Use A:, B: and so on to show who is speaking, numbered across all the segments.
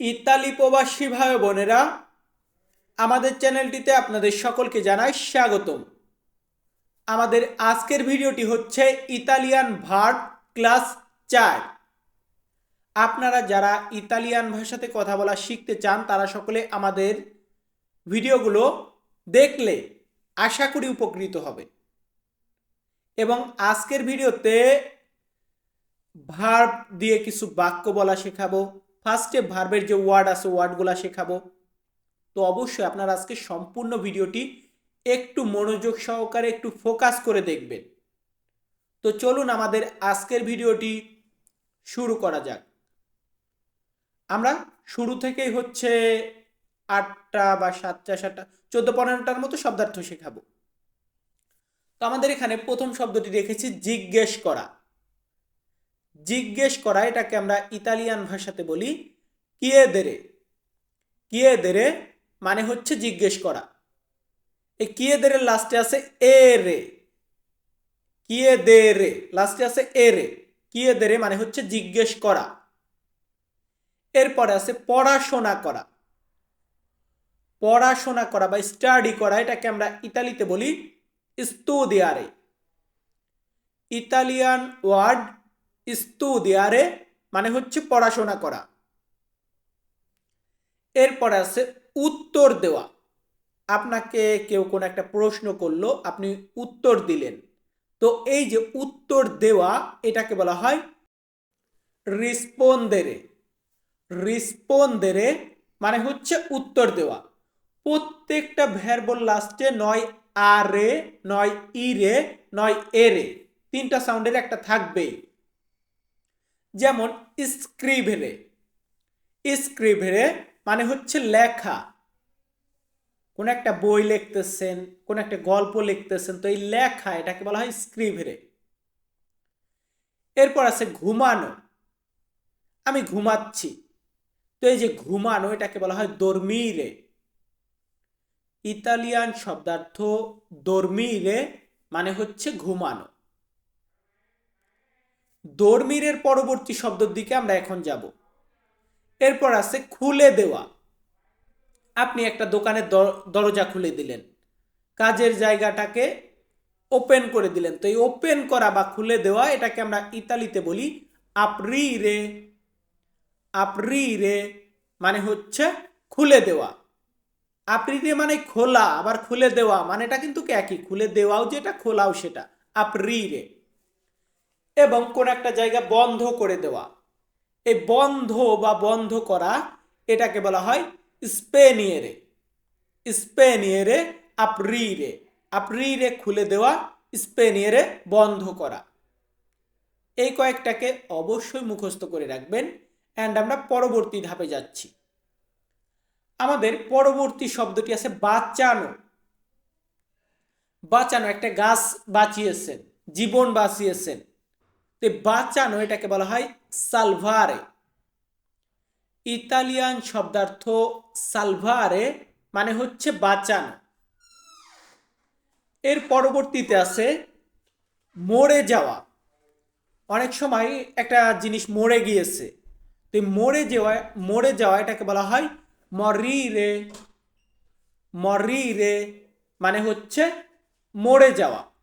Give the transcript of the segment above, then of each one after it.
A: Italy প্রবাসী ভাই বোনেরা, আমাদের চ্যানেলটিতে আপনাদের সকলকে জানাই স্বাগতম। আমাদের আজকের ভিডিওটি হচ্ছে ইতালিয়ান ভার্ব ক্লাস চার। আপনারা যারা ইতালিয়ান ভাষাতে কথা বলা শিখতে চান, তারা সকলে আমাদের ভিডিওগুলো দেখলে আশা করি উপকৃত হবে। এবং আজকের ভিডিওতে ভার্ব দিয়ে কিছু বাক্য বলা শেখাবো। ফার্স্টে ভার্বের যে ওয়ার্ড আছে ওয়ার্ডগুলো শেখাবো। তো অবশ্যই আপনারা আজকে সম্পূর্ণ ভিডিওটি একটু মনোযোগ সহকারে একটু ফোকাস করে দেখবেন। তো চলুন আমাদের আজকের ভিডিওটি শুরু করা যাক। আমরা শুরু থেকেই হচ্ছে আটটা বা সাতটা সাতটা, চোদ্দ, পনেরোটার মতো শব্দার্থ শেখাবো। তো আমাদের এখানে প্রথম শব্দটি রেখেছি জিজ্ঞেস করা। জিজ্ঞেস করা, এটাকে আমরা ইতালিয়ান ভাষাতে বলি কিয়েদেরে কিয়েদেরে মানে হচ্ছে জিজ্ঞেস করা। এই কিয়েদেরের লাস্টে আছে এ রে কিয়ে দে রে লাস্টে আছে এ রে কিয়ে দে রে মানে হচ্ছে জিজ্ঞেস করা। এরপরে আছে পড়াশোনা করা পড়াশোনা করা বা স্টাডি করা এটাকে আমরা ইতালিতে বলি স্তুদিয়ারে ইতালিয়ান ওয়ার্ড স্তুদিয়ারে মানে হচ্ছে পড়াশোনা করা। এরপরে আছে উত্তর দেওয়া। আপনাকে কেউ কোনো একটা প্রশ্ন করল, আপনি উত্তর দিলেন। তো এই যে উত্তর দেওয়া, এটাকে বলা হয় রিসপন্দেরে। রিসপন্দেরে মানে হচ্ছে উত্তর দেওয়া। প্রত্যেকটা ভ্যারবল লাস্টে নয় আরে, নয় ইরে, নয় এরে। তিনটা সাউন্ডের একটা থাকবেই। যেমন স্ক্রিভেরে স্ক্রিভেরে মানে হচ্ছে লেখা। কোন একটা বই লিখতেছেন, কোন একটা গল্প লিখতেছেন, তো এই লেখা এটাকে বলা হয় স্ক্রিভেরে এরপর আছে ঘুমানো। আমি ঘুমাচ্ছি। তো এই যে ঘুমানো এটাকে বলা হয় দর্মিরে ইতালিয়ান শব্দার্থ দর্মিরে মানে হচ্ছে ঘুমানো। দর্মিরের পরবর্তী শব্দের দিকে আমরা এখন যাব। এরপর আছে খুলে দেওয়া। আপনি একটা দোকানের দরজা খুলে দিলেন। কাজের জায়গাটাকে ওপেন করে দিলেন। তো এই ওপেন করা বা খুলে দেওয়া, এটাকে আমরা ইতালিতে বলি আপরি রে আপরি রে মানে হচ্ছে খুলে দেওয়া। আপরি রে মানে খোলা, আবার খুলে দেওয়া মানে এটা কিন্তু একই। খুলে দেওয়াও যেটা, খোলাও সেটা। আপরি রে এবং কোন একটা জায়গা বন্ধ করে দেওয়া। এই বন্ধ বা বন্ধ করা, এটাকে বলা হয় স্পেনিয়েরে। স্পেনিয়েরে, আপ্রিরে। আপ্রিরে খুলে দেওয়া, স্পেনিয়েরে বন্ধ করা। এই কয়েকটাকে অবশ্যই মুখস্থ করে রাখবেন অ্যান্ড আমরা পরবর্তী ধাপে যাচ্ছি। আমাদের পরবর্তী শব্দটি আছে বাঁচানো। বাঁচানো, একটা গাছ বাঁচিয়েছেন, জীবন বাঁচিয়েছেন। তো বাঁচানো এটাকে বলা হয় সালভারে। ইতালিয়ান শব্দার্থ সালভারে মানে হচ্ছে বাঁচানো। এর পরবর্তীতে আছে মরে যাওয়া। অনেক সময় একটা জিনিস মরে গিয়েছে। তো মরে যাওয়া মরে যাওয়া এটাকে বলা হয় মরিরে। মরিরে মানে হচ্ছে মরে যাওয়া।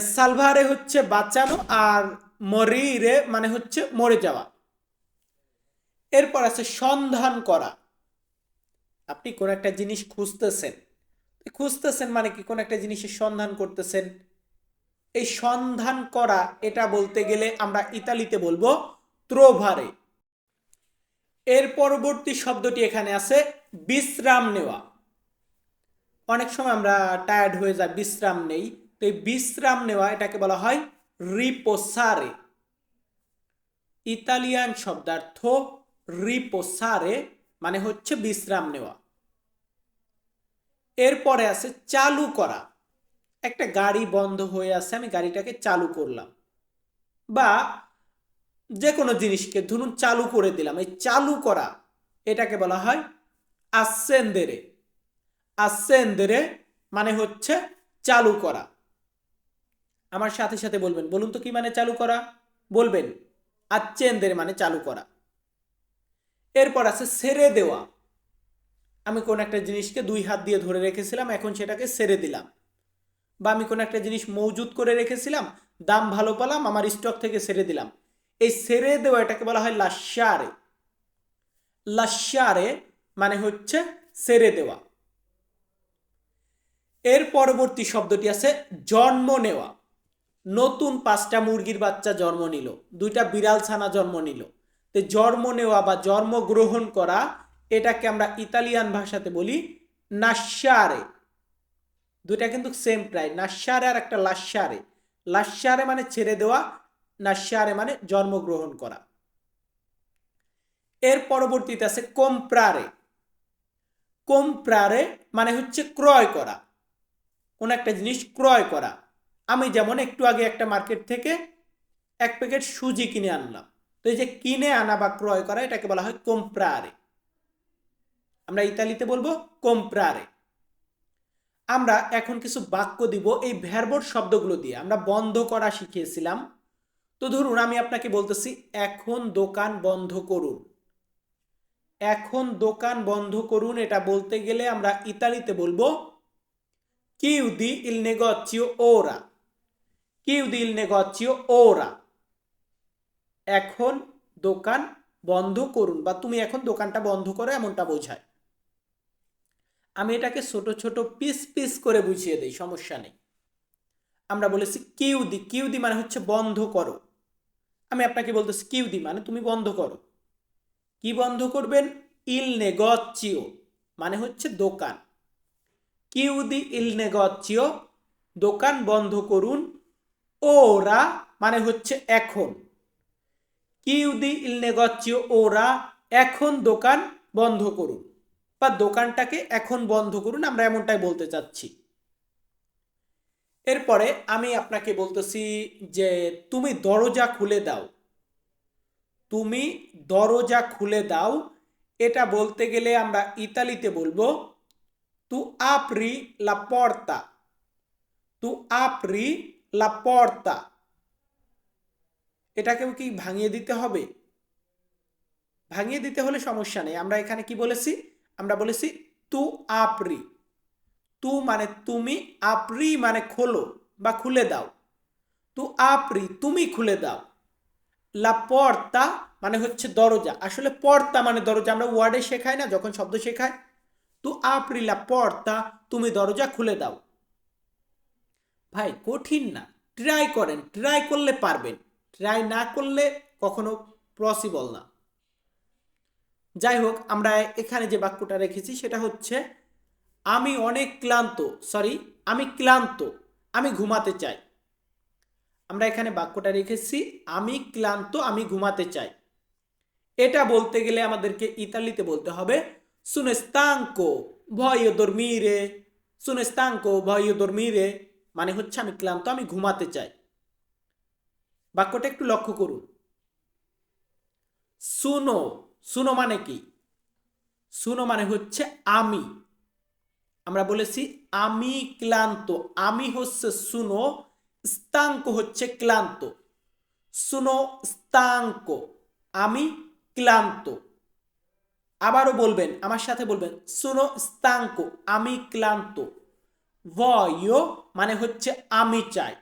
A: সালভারে হচ্ছে বাঁচানো আর মরিরে মানে হচ্ছে মরে যাওয়া। এরপর আছে সন্ধান করা। আপনি কোন একটা জিনিস খুঁজতেছেন। খুঁজতেছেন মানে কি? কোন একটা জিনিসের সন্ধান করতেছেন। এই সন্ধান করা, এটা বলতে গেলে আমরা ইতালিতে বলব ত্রোভারে। এর পরবর্তী শব্দটি এখানে আছে বিশ্রাম নেওয়া। অনেক সময় আমরা টায়ার্ড হয়ে যাই, বিশ্রাম নেই। তো এই বিশ্রাম নেওয়া, এটাকে বলা হয় রিপোসারে। ইতালিয়ান শব্দার্থ রিপোসারে মানে হচ্ছে বিশ্রাম নেওয়া। এরপরে আছে চালু করা। একটা গাড়ি বন্ধ হয়ে আছে, আমি গাড়িটাকে চালু করলাম। বা যে কোনো জিনিসকে ধরুন চালু করে দিলাম, এই চালু করা, এটাকে বলা হয় আসেন্দেরে আসেন্দেরে মানে হচ্ছে চালু করা। আমার সাথে সাথে বলবেন, বলুন তো কি মানে চালু করা? বলবেন, আচ্ছেন্দের মানে চালু করা। এরপর আছে সেরে দেওয়া। আমি কোন একটা জিনিসকে দুই হাত দিয়ে ধরে রেখেছিলাম, এখন সেটাকে সেরে দিলাম। বা আমি কোন একটা জিনিস মজুত করে রেখেছিলাম, দাম ভালো পেলাম, আমার স্টক থেকে সেরে দিলাম। এই সেরে দেওয়া এটাকে বলা হয় লাস্যারে লাস্যারে মানে হচ্ছে সেরে দেওয়া। এর পরবর্তী শব্দটি আছে জন্ম নেওয়া। নতুন পাঁচটা মুরগির বাচ্চা জন্ম নিল। দুইটা বিড়াল ছানা জন্ম নিল। তো জন্ম নেওয়া বা জন্মগ্রহণ করা, এটাকে আমরা ইতালিয়ান ভাষাতে বলি নাস্যারে। দুইটা কিন্তু সেম প্রায়। নাস্যারে আর একটা লাস্যারে। লাস্যারে মানে ছেড়ে দেওয়া, নাস্যারে মানে জন্মগ্রহণ করা। এর পরবর্তীতে আছে কোমপ্রারে। কোমপ্রারে মানে হচ্ছে ক্রয় করা। কোন একটা জিনিস ক্রয় করা। আমি যেমন একটু আগে একটা মার্কেট থেকে এক প্যাকেট সুজি কিনে আনলাম। তো এই যে কিনে আনা বা ক্রয় করা, এটাকে বলা হয় কোমপ্রারে আমরা ইতালিতে বলব কোমপ্রারে আমরা এখন কিছু বাক্য দিব এই ভ্যারবোর্ড শব্দগুলো দিয়ে। আমরা বন্ধ করা শিখিয়েছিলাম। তো ধরুন, আমি আপনাকে বলতেছি, এখন দোকান বন্ধ করুন। এখন দোকান বন্ধ করুন এটা বলতে গেলে আমরা ইতালিতে বলব, chiudi il negozio ora chiudi il negozio ora এখন দোকান বন্ধ করুন, বা তুমি এখন দোকানটা বন্ধ করো এমনটা বোঝায়। আমি এটাকে ছোট ছোট পিস পিস করে বুঝিয়ে দিই, সমস্যা নেই। আমরা বলেছি কিউদি কিউদি মানে হচ্ছে বন্ধ করো। আমি আপনাকে বলতেছি কিউদি মানে তুমি বন্ধ করো। কি বন্ধ করবেন? ইল নেগচিও মানে হচ্ছে দোকান। কিউদি ইল নেগচিও দোকান বন্ধ করুন ওরা মানে হচ্ছে এখন। কিউদি ইল নেগচিও, ওরা এখন দোকান বন্ধ করুন। বা দোকানটাকে এখন বন্ধ করুন, আমরা এমনটাই বলতে চাচ্ছি। এরপরে আমি আপনাকে বলতেছি যে তুমি দরজা খুলে দাও। তুমি দরজা খুলে দাও। এটা বলতে গেলে আমরা ইতালিতে বলব তু আপরি লা পর্তা তু আপরি লা পর্তা এটাকেও কি ভাঙিয়ে দিতে হবে? ভাঙিয়ে দিতে হলে সমস্যা নেই। আমরা এখানে কি বলেছি? আমরা বলেছি তু আপরি। তু মানে তুমি, আপরি মানে খোলো বা খুলে দাও। তু আপরি, তুমি খুলে দাও। লা পর্তা মানে হচ্ছে দরজা। আসলে পর্তা মানে দরজা। আমরা ওয়ার্ডে শেখাই না, যখন শব্দ শেখাই। তু আপরি লা পর্তা তুমি দরজা খুলে দাও। ভাই, কঠিন না। ট্রাই করেন ট্রাই করলে পারবেন। ট্রাই না করলে কখনো পসিবল না। যাই হোক, আমরা এখানে যে বাক্যটা রেখেছি সেটা হচ্ছে, আমি অনেক ক্লান্ত সরি আমি ক্লান্ত, আমি ঘুমাতে চাই। আমরা এখানে বাক্যটা রেখেছি, আমি ক্লান্ত, আমি ঘুমাতে চাই। এটা বলতে গেলে আমাদেরকে ইতালিতে বলতে হবে সুনেস্তাঙ্কো ভয় দর্মিরে সুনেস্তাঙ্কো ভয় দর্মিরে মানে হচ্ছে আমি ক্লান্ত, আমি ঘুমাতে চাই। বাক্যটা একটু লক্ষ্য করুন। সুনো সুনো মানে কি? সুনো মানে হচ্ছে আমি। আমরা বলেছি আমি ক্লান্ত, আমি হচ্ছে সুনো, স্তাঙ্ক হচ্ছে ক্লান্ত। সুনো, স্তাঙ্ক, আমি ক্লান্ত। আবারও বলবেন, আমার সাথে বলবেন, সুনো, স্তাঙ্ক, আমি ক্লান্ত। ভয় মানে হচ্ছে আমি চাই।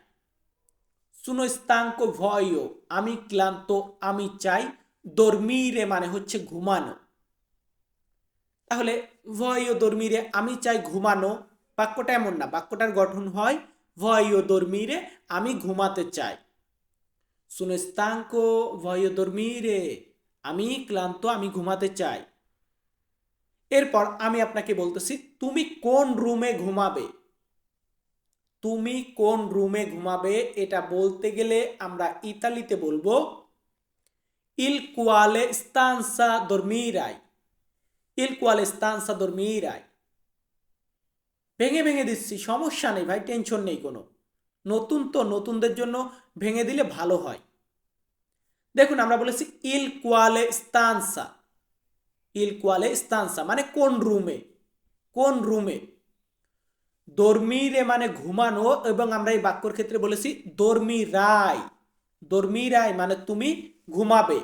A: সুনো স্তাঙ্ক ভয়, আমি ক্লান্ত, আমি চাই, দর্মিরে মানে হচ্ছে ঘুমানো। তাহলে ভয় দর্মিরে আমি চাই ঘুমানো, বাক্যটা এমন না, বাক্যটার গঠন হয়, ভয় দর্মিরে আমি ঘুমাতে চাই। সুনেস্তাঙ্ক ভয় দর্মিরে, আমি ক্লান্ত, আমি ঘুমাতে চাই। এরপর আমি আপনাকে বলতেছি, তুমি কোন রুমে ঘুমাবে? তুমি কোন রুমে ঘুমাবে এটা বলতে গেলে আমরা ইতালিতে বলব, ইল কুয়ালে স্তানসা দর্মিরাই, ইল কুয়ালে স্তানসা দর্মিরাই। ভেঙে ভেঙে দিচ্ছি, সমস্যা নেই ভাই, টেনশন নেই কোনো। নতুন তো, নতুনদের জন্য ভেঙে দিলে ভালো হয়। দেখুন, আমরা বলেছি ইল কোয়ালে স্তানসা, ইল কোয়ালে স্তানসা মানে কোন রুমে কোন রুমে? দর্মিরে মানে ঘুমানো এবং আমরা এই বাক্যর ক্ষেত্রে বলেছি দর্মি রায় দর্মি রায় মানে তুমি ঘুমাবে।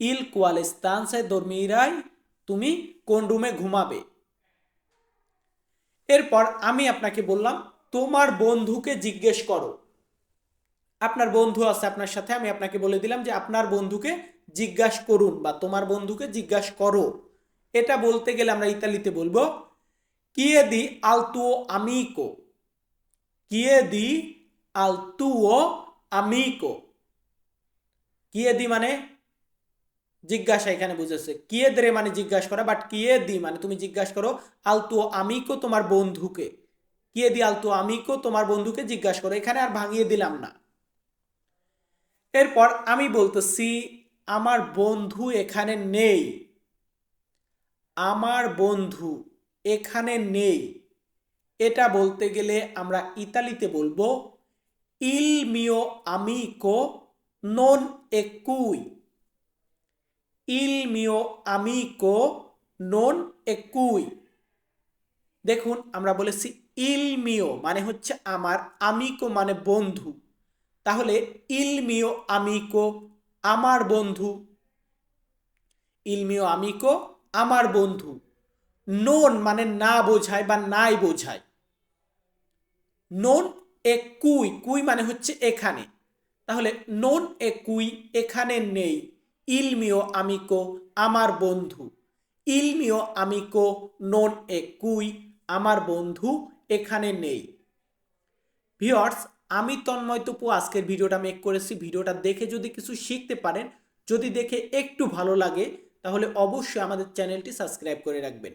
A: ইল কোয়াল স্তানসে দর্মিরাই, তুমি কোন রুমে ঘুমাবে। এরপর আমি আপনাকে বললাম, তোমার বন্ধুকে জিজ্ঞেস করো। আপনার বন্ধু আছে আপনার সাথে, আমি আপনাকে বলে দিলাম যে আপনার বন্ধুকে জিজ্ঞাসা করুন বা তোমার বন্ধুকে জিজ্ঞাসা করো। এটা বলতে গেলে আমরা ইতালিতে বলব কিয়ে দি আলতুও আমিকো কিয়ে দি আলতুও আমিকো কিয়ে দি মানে? জিজ্ঞাসা এখানে বুঝেছে কিয়ে দে মানে জিজ্ঞাসা করা বাট কিয়ে দি মানে তুমি জিজ্ঞাসা করো আলতু আমিকো তোমার বন্ধুকে? কিয়ে দি আলতু আমিকো তোমার বন্ধুকে জিজ্ঞাসা করো। এখানে আর ভাঙিয়ে দিলাম না। এরপর আমি বলতেছি, আমার বন্ধু এখানে নেই। আমার বন্ধু। এখানে নেই। এটা বলতে গেলে আমরা ইতালিতে বলব, ইল মিও আমিকো নন একুই। ইল মিও আমিকো নন একুই। দেখুন, আমরা বলেছি ইল মিও মানে হচ্ছে আমার আমিকো মানে বন্ধু। তাহলে ইল মিও আমিকো আমার বন্ধু। ইলমিও আমিকো আমার বন্ধু। নোন মানে না বোঝায় বা নাই বোঝায়। নোন এ কুই কুই মানে হচ্ছে এখানে। তাহলে নোন এ কুই, এখানে নেই। ইলমিও আমিকো, আমার বন্ধু। ইলমিও আমিকো নোন এ কুই, আমার বন্ধু, এখানে নেই। ভিওর্স আমি তন্ময় তপু, আজকের ভিডিওটা মেক করেছি। ভিডিওটা দেখে যদি কিছু শিখতে পারেন, যদি দেখে একটু ভালো লাগে, তাহলে অবশ্যই আমাদের চ্যানেলটি সাবস্ক্রাইব করে রাখবেন।